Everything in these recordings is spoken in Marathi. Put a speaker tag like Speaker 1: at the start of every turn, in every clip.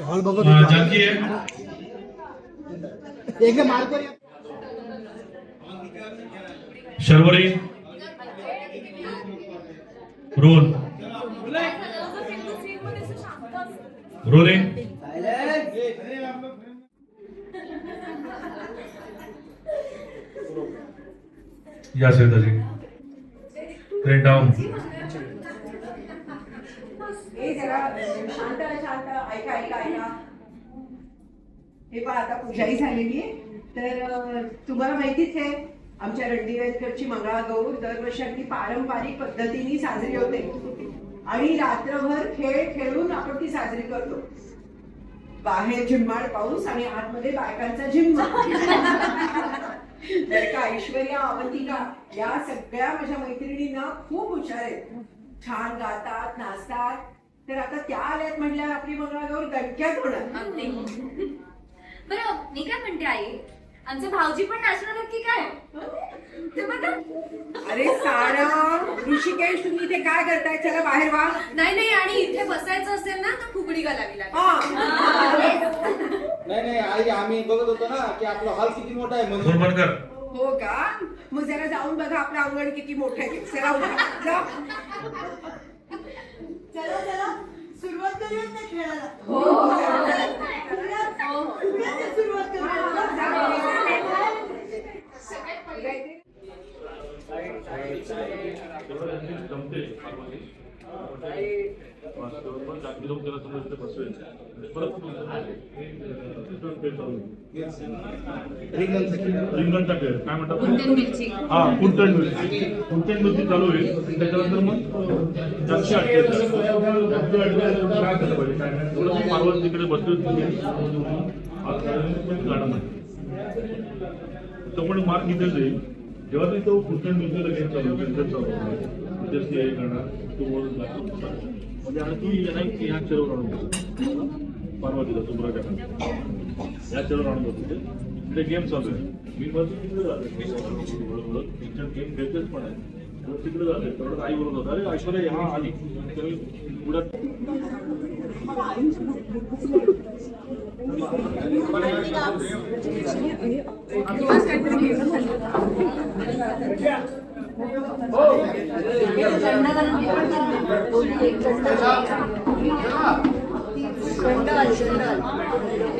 Speaker 1: हॉल बघत
Speaker 2: शर्वरी रोल रोलिंग या सरिता जी प्रिंट
Speaker 3: हे जरा शांत शांत. ऐका हे पण आता पूजाही झालेली आहे. तर तुम्हाला माहितीच आहे आमच्या रणदिवेतकरची मंगळागौर दरवर्षी अगदी पारंपरिक पद्धतीने साजरी होते. आणि रात्रभर खेळ खेळून आपण ती साजरी करतो. बाहेर झिम्माड पाऊस आणि आतमध्ये बायकांचा झिम्मा तर का ऐश्वर्या अवंतिका या सगळ्या माझ्या मैत्रिणींना खूप हुशार आहेत. छान गातात नाचतात. तर आता त्या आल्यात म्हटल्यावर आपली मंगळागौर दणक्यात होणार.
Speaker 4: अगदी. बरं मी काय म्हणते आई? आमचे भाऊजी पण नाचणार आहेत की काय? ते बघा.
Speaker 3: अरे सारा ऋषिकेश तुम्ही इथे काय करताय? चला बाहेर वा.
Speaker 4: नाही नाही आणि इथे बसायचं असेल ना तर फुगडी घालावी लागेल.
Speaker 3: हा.
Speaker 5: नाही नाही आई आम्ही बघत होतो ना की आपला हॉल किती मोठा आहे म्हणून.
Speaker 2: कर.
Speaker 3: हो का मग जरा जाऊन बघा आपलं अंगण किती मोठं आहे. चला. जा.
Speaker 6: चला चला सुरुवात करूयात ना खेळायला
Speaker 3: हो
Speaker 6: उद्याच सुरुवात
Speaker 2: रिंगणचा खेळ काय म्हणतात? हा कुंटण मिरची. कुंटण मिरची चालू होईल. त्याच्यानंतर मग काय झालं पाहिजे? काय नाही. पार्वत तिकडे बसली तो पण मार्क इथे जाईल जेव्हा ते तो कुंटण मिरचीला गेम चालू इथेच चालू इथेच हे करणार. तो. म्हणजे आणि तू येणार की ह्या चेरवर आणून बस. पार्वतीला सुब्राच्या या चेरवर आणून बसते तिथे गेम चालू आहे. मी मग तिकडे जाते टीचर गेम खेळतेच पण आहे. तर तिकडे जाते तेवढं आई बोलत होता. अरे ऐश्वर्या हा आली. तर मी पुढे इथे
Speaker 1: हो.
Speaker 5: मार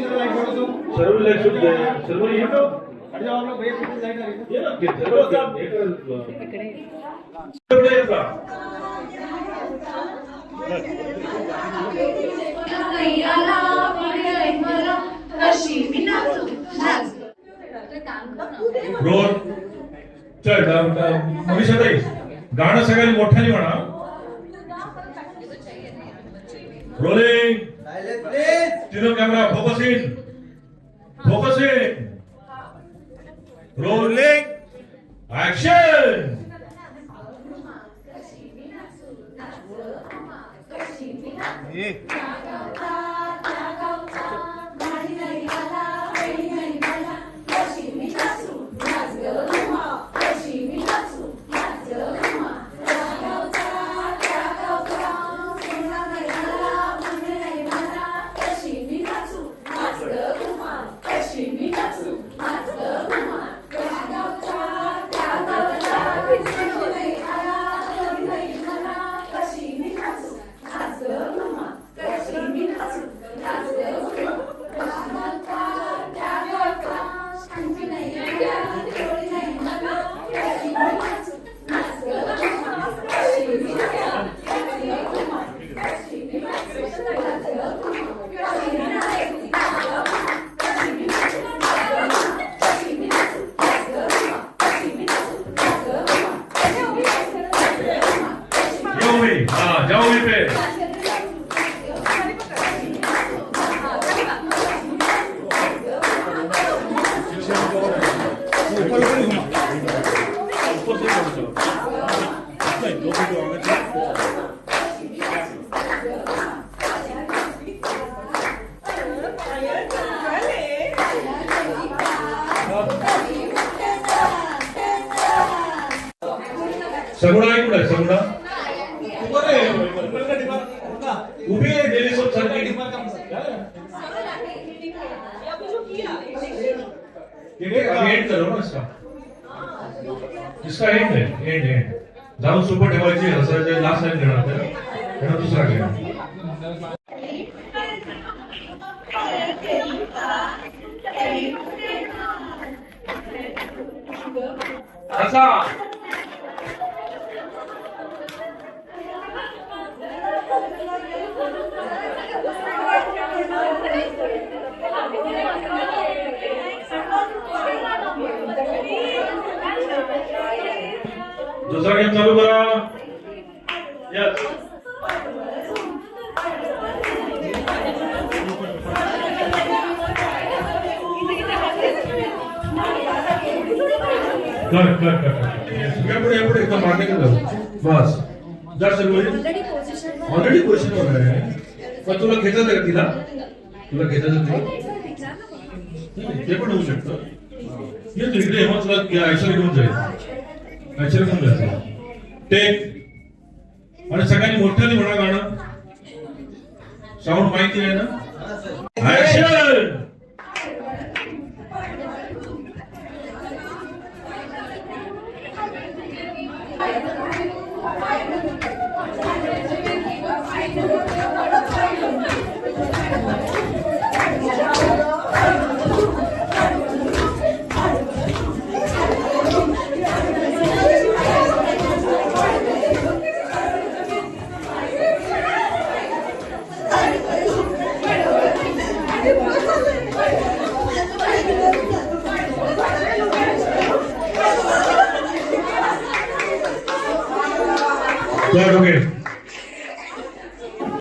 Speaker 2: सर्व
Speaker 5: लाइट
Speaker 2: सुद्धा आहे सर्व येतो अभिषेताई गाणं सगळ्यांनी मोठ्याने म्हणा rolling To the camera, focus in. Focus in. Rolling. Action. Yeah. 자, 야호 1배. Segura, segura. उभी आहे डेली सोप सारखी एंड करो ना इसका. इसका एंड है एंड एंड जाऊन सुपर ठेवायची हसायचे लास्ट टाइम घेणार त्याला दुसरा घ्या असा दुसरा गेम चालू करा. यस कर कर कर कर पुढे पुढे एकदम मागे गेलं बस. जास्त बोल ऑलरेडी क्वेश्चन वगैरे आहे. पण तुला घेतात का तिला? तुला घेतात तिला? ते पण होऊ शकतं. ये तू इकडे मग तुला ऍक्च्युअली घेऊन जाईल. ऍक्च्युअली घेऊन जायचं आणि सगळ्यांनी मोठ्याने म्हणा गाणं. साऊंड माहिती आहे ना? चल ओके